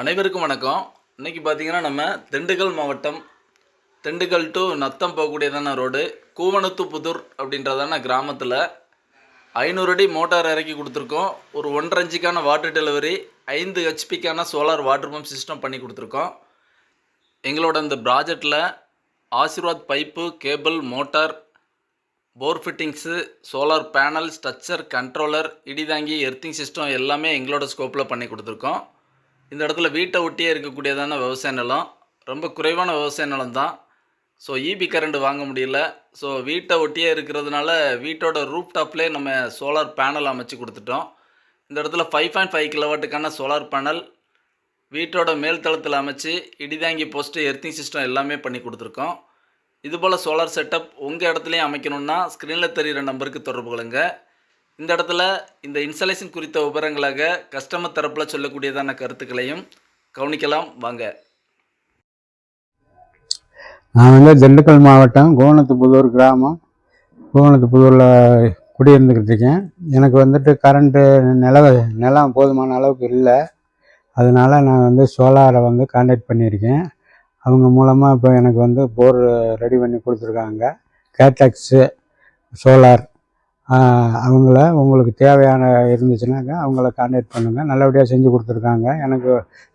அனைவருக்கும் வணக்கம். இன்னைக்கு பார்த்தீங்கன்னா நம்ம திண்டுக்கல் மாவட்டம் திண்டுக்கல் டு நத்தம் போகக்கூடியதான ரோடு கூவனத்து புதூர் அப்படின்றதான கிராமத்தில் ஐநூறு அடி மோட்டார் இறக்கி கொடுத்துருக்கோம். ஒரு ஒன்றரை இன்ச்சுக்கான வாட்டர் டெலிவரி ஐந்து ஹெச்பிக்கான சோலார் வாட்டர் பம்ப் சிஸ்டம் பண்ணி கொடுத்துருக்கோம். எங்களோட இந்த ப்ராஜெக்டில் Ashirvad pipe cable motor bore fittings solar panel structure controller இடிதாங்கி earthing system எல்லாமே எங்களோட ஸ்கோப்பில் பண்ணி கொடுத்துருக்கோம். இந்த இடத்துல வீட்டை ஒட்டியே இருக்கக்கூடியதான விவசாய நிலம் ரொம்ப குறைவான விவசாய நிலம் தான். ஸோ இபி கரண்ட் வாங்க முடியல. ஸோ வீட்டை ஒட்டியே இருக்கிறதுனால வீட்டோட ரூப் டாப்லேயே நம்ம சோலார் பேனல் அமைச்சு கொடுத்துட்டோம். இந்த இடத்துல ஃபைவ் பாயிண்ட் ஃபைவ் கிலோவாட்டுக்கான சோலார் பேனல் வீட்டோட மேல் தளத்தில் அமைச்சு இடிதாங்கி போஸ்ட்டு எர்த்திங் சிஸ்டம் எல்லாமே பண்ணி கொடுத்துருக்கோம். இதுபோல் சோலார் செட்டப் உங்கள் இடத்துலையும் அமைக்கணும்னா ஸ்க்ரீனில் தெரிகிற நம்பருக்கு தொடர்பு கொள்ளுங்கள் இந்த இடத்துல இந்த இன்ஸ்டாலேஷன் குறித்த விவரங்களாக கஸ்டமர் தரப்பில் சொல்லக்கூடியதான கருத்துக்களையும் கவனிக்கலாம். வாங்க. நான் வந்து திண்டுக்கல் மாவட்டம் கோவணத்துப்புதூர் கிராமம். கோவணத்துப்புதூரில் குடியிருந்துக்கிட்டு இருக்கேன். எனக்கு வந்துட்டு கரண்ட்டு நிலவ நிலம் போதுமான அளவுக்கு இல்லை. அதனால் நான் வந்து சோலாரை வந்து காண்டாக்ட் பண்ணியிருக்கேன். அவங்க மூலமாக இப்போ எனக்கு வந்து போர் ரெடி பண்ணி கொடுத்துருக்காங்க. கேட்டாக்ஸு சோலார் அவங்கள உங்களுக்கு தேவையான இருந்துச்சுன்னாக்கா அவங்கள காண்டாக்ட் பண்ணுங்கள் நல்லபடியாக செஞ்சு கொடுத்துருக்காங்க. எனக்கு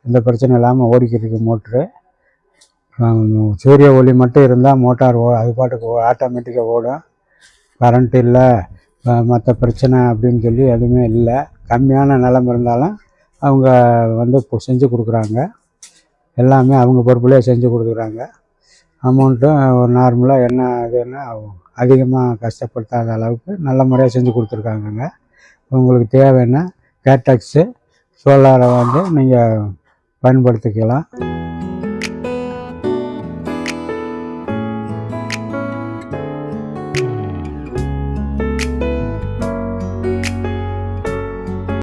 எந்த பிரச்சனை இல்லாமல் ஓடிக்கிட்டு மோட்ரு. சூரிய ஒளி மட்டும் இருந்தால் மோட்டார் ஓ அது பாட்டுக்கு ஆட்டோமேட்டிக்காக ஓடும். கரண்ட் இல்லை மற்ற பிரச்சனை அப்படின்னு சொல்லி எதுவுமே இல்லை. கம்மியான நிலம் இருந்தாலும் அவங்க வந்து செஞ்சு கொடுக்குறாங்க. எல்லாமே அவங்க பொறுப்புலேயே செஞ்சு கொடுக்குறாங்க. அமௌண்ட்டும் ஒரு நார்மலாக என்ன இதுன்னா அதிகமாக கஷ்டப்படுத்தாத அளவுக்கு நல்ல முறையாக செஞ்சு கொடுத்துருக்காங்கங்க. உங்களுக்கு தேவைன்னா கேட்டக்ஸு சோலாரை வந்து நீங்கள் பயன்படுத்திக்கலாம்.